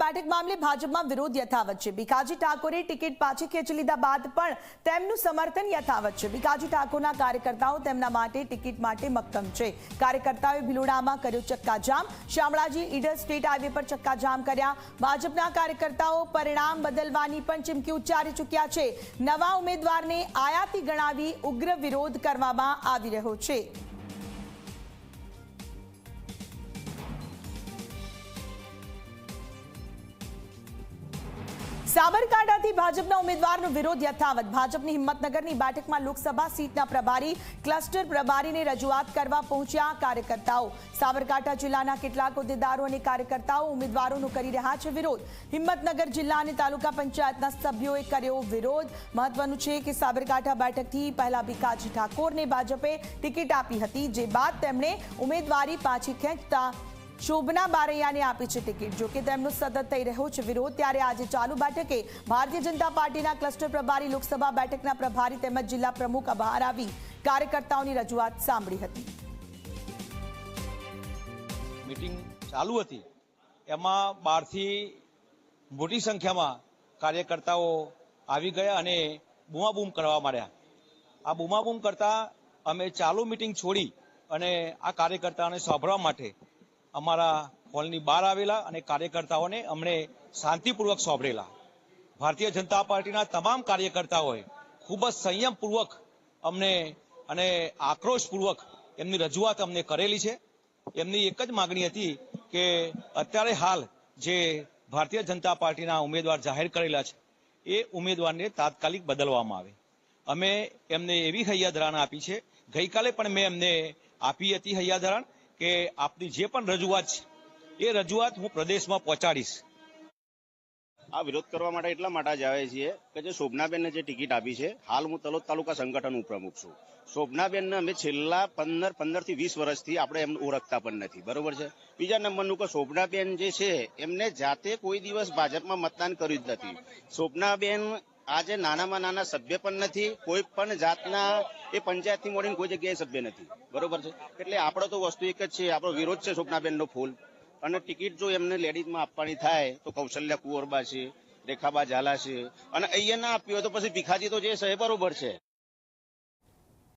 બેઠક મામલે ભાજપમાં વિરોધ યથાવત છે. ભીખાજી ઠાકોરે ટિકિટ પાછી ખેંચી લીધા બાદ પણ તેમનું સમર્થન યથાવત છે. ભીખાજી ઠાકોરના કાર્યકર્તાઓ તેમના માટે ટિકિટ માટે મક્કમ છે. કાર્યકર્તાઓએ ભિલોડામાં કર્યો ચક્કાજામ. શામળાજી ઈડર સ્ટેટ હાઈવે પર ચક્કાજામ કર્યા. ભાજપના કાર્યકર્તાઓ પરિણામ બદલવાની પણ ચીમકી ઉચ્ચારી ચૂક્યા છે. નવા ઉમેદવારને આયાતી ગણાવી ઉગ્ર વિરોધ કરવામાં આવી રહ્યો છે. સાબરકાંઠાથી ભાજપના ઉમેદવારનો વિરોધ યથાવત. ભાજપની હિંમતનગરની બેઠકમાં લોકસભા સીટના પ્રભારી, ક્લસ્ટર પ્રભારીને રજૂઆત કરવા પહોંચ્યા કાર્યકર્તાઓ. સાબરકાંઠા જિલ્લાના કેટલાક હોદ્દેદારો અને કાર્યકર્તાઓ ઉમેદવારોનો કરી રહ્યા છે વિરોધ. હિંમતનગર જિલ્લા અને તાલુકા પંચાયતના સભ્યોએ કર્યો વિરોધ. મહત્વનું છે કે સાબરકાંઠા બેઠકથી પહેલા ભીખાજી ઠાકોરને ભાજપે ટિકિટ આપી હતી, જે બાદ તેમણે ઉમેદવારી પાછી ખેંચતા શોભના બારૈયાને આપી છે ટિકિટ. જોકે તેમનો સતત થઈ રહ્યો છે વિરોધ, ત્યારે આજે ચાલુ બેઠકે ભારતીય જનતા પાર્ટીના ક્લસ્ટર પ્રભારી, લોકસભા બેઠકના પ્રભારી તેમજ જિલ્લા પ્રમુખ બહાર આવી કાર્યકર્તાઓની રજૂઆત સાંભળી હતી. મીટિંગ ચાલુ હતી. એમાં બહારથી મોટી સંખ્યામાં કાર્યકર્તાઓ આવી ગયા અને બૂમાબૂમ કરવા માંડ્યા. આ બૂમાબૂમ કરતા અમે ચાલુ મીટિંગ છોડી અને આ કાર્યકર્તાઓને સાંભળવા માટે અમારા હોલની બહાર આવેલા અને કાર્યકર્તાઓને અમને શાંતિપૂર્વક સાંભળેલા ભારતીય જનતા પાર્ટીના તમામ કાર્યકર્તાઓએ ખૂબ જ સંયમપૂર્વક અમને અને આક્રોશપૂર્વક એમની રજૂઆત અમને કરેલી છે. એમની એક જ માગણી હતી કે અત્યારે હાલ જે ભારતીય જનતા પાર્ટીના ઉમેદવાર જાહેર કરેલા છે, એ ઉમેદવારને તાત્કાલિક બદલવામાં આવે. અમે એમને એવી હૈયાધરાણ આપી છે. ગઈકાલે પણ મેં એમને આપી હતી હૈયાધરાણ. કે આપની જે પણ રજૂઆત છે, એ રજૂઆત હું પ્રદેશમાં પહોંચાડીશ. આ વિરોધ કરવા માટે એટલા માટે જ આવે છીએ કે જે શોભનાબેનને જે ટિકિટ આપી છે, હાલ હું તલોદ તાલુકા સંગઠન પ્રમુખ છું. શોભનાબેનને અમે છેલ્લા પંદર પંદરથી વીસ વર્ષથી આપણે એમને ઓળખતા પણ નથી. બરોબર છે? બીજા નંબરનું કે શોભનાબેન જે છે, એમને જાતે કોઈ દિવસ ભાજપમાં મતદાન કર્યું જ નથી. શોભનાબેન આજે નાનામાં નાના સભ્ય પણ નથી, કોઈ પણ જાતના એ પંચાયતથી મળીને કોઈ જગ્યાએ સભ્ય નથી. બરોબર છે? એટલે આપણો તો વસ્તુ એક જ છે, આપણો વિરોધ છે શોભનાબેનનો ફૂલ. અને ટિકિટ જો એમને લેડીઝમાં આપવાની થાય, તો કૌશલ્યા કુંવરબા છે, રેખાબા ઝાલા છે. અને અહીંયા ના આપી હોય તો પછી ભીખાજી તો જે છે બરોબર છે.